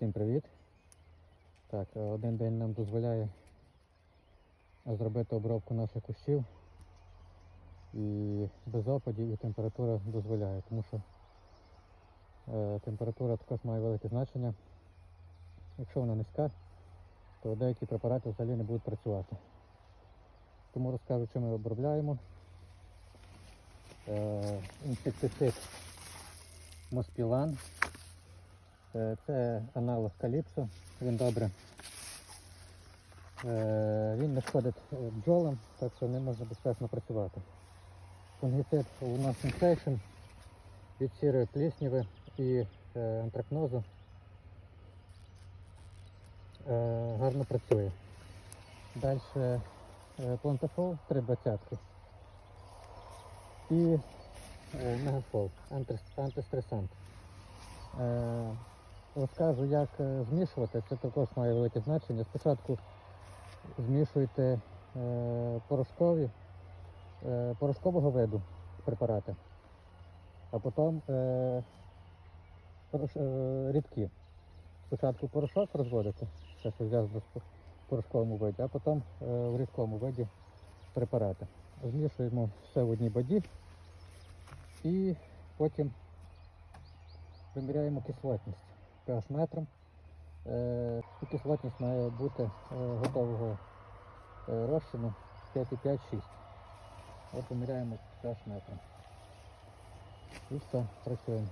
Всім привіт. Так, е, один день нам дозволяє зробити обробку наших кущів. І без опадів і температура дозволяє, тому що е, температура також має велике значення. Якщо вона низька, то деякі препарати взагалі не будуть працювати. Тому розкажу, чим ми обробляємо. Е, інсектицид Моспілан. Е, Це аналог каліпсо, він добре. Е, Він не шкодить бджолам, так що не можна безпечно працювати. Фунгіцид у нас Sensation від сірої плісніви і е, антракнозу гарно працює. Далі плантафол 320 і мегафол антистресант. Розкажу, як е, змішувати, це також має велике значення. Спочатку змішуйте е, порошкові, е, порошкового виду препарати, а потім рідкі. Спочатку порошок розводите, це що зв'язано з по- порошковому виді, а потім в рідкому виді препарати. Змішуємо все в одній воді і потім виміряємо кислотність pH метром. Е, кислотність має бути е, готового е, розчину 5,5-6. От виміряємо pH метром. І все, працюємо.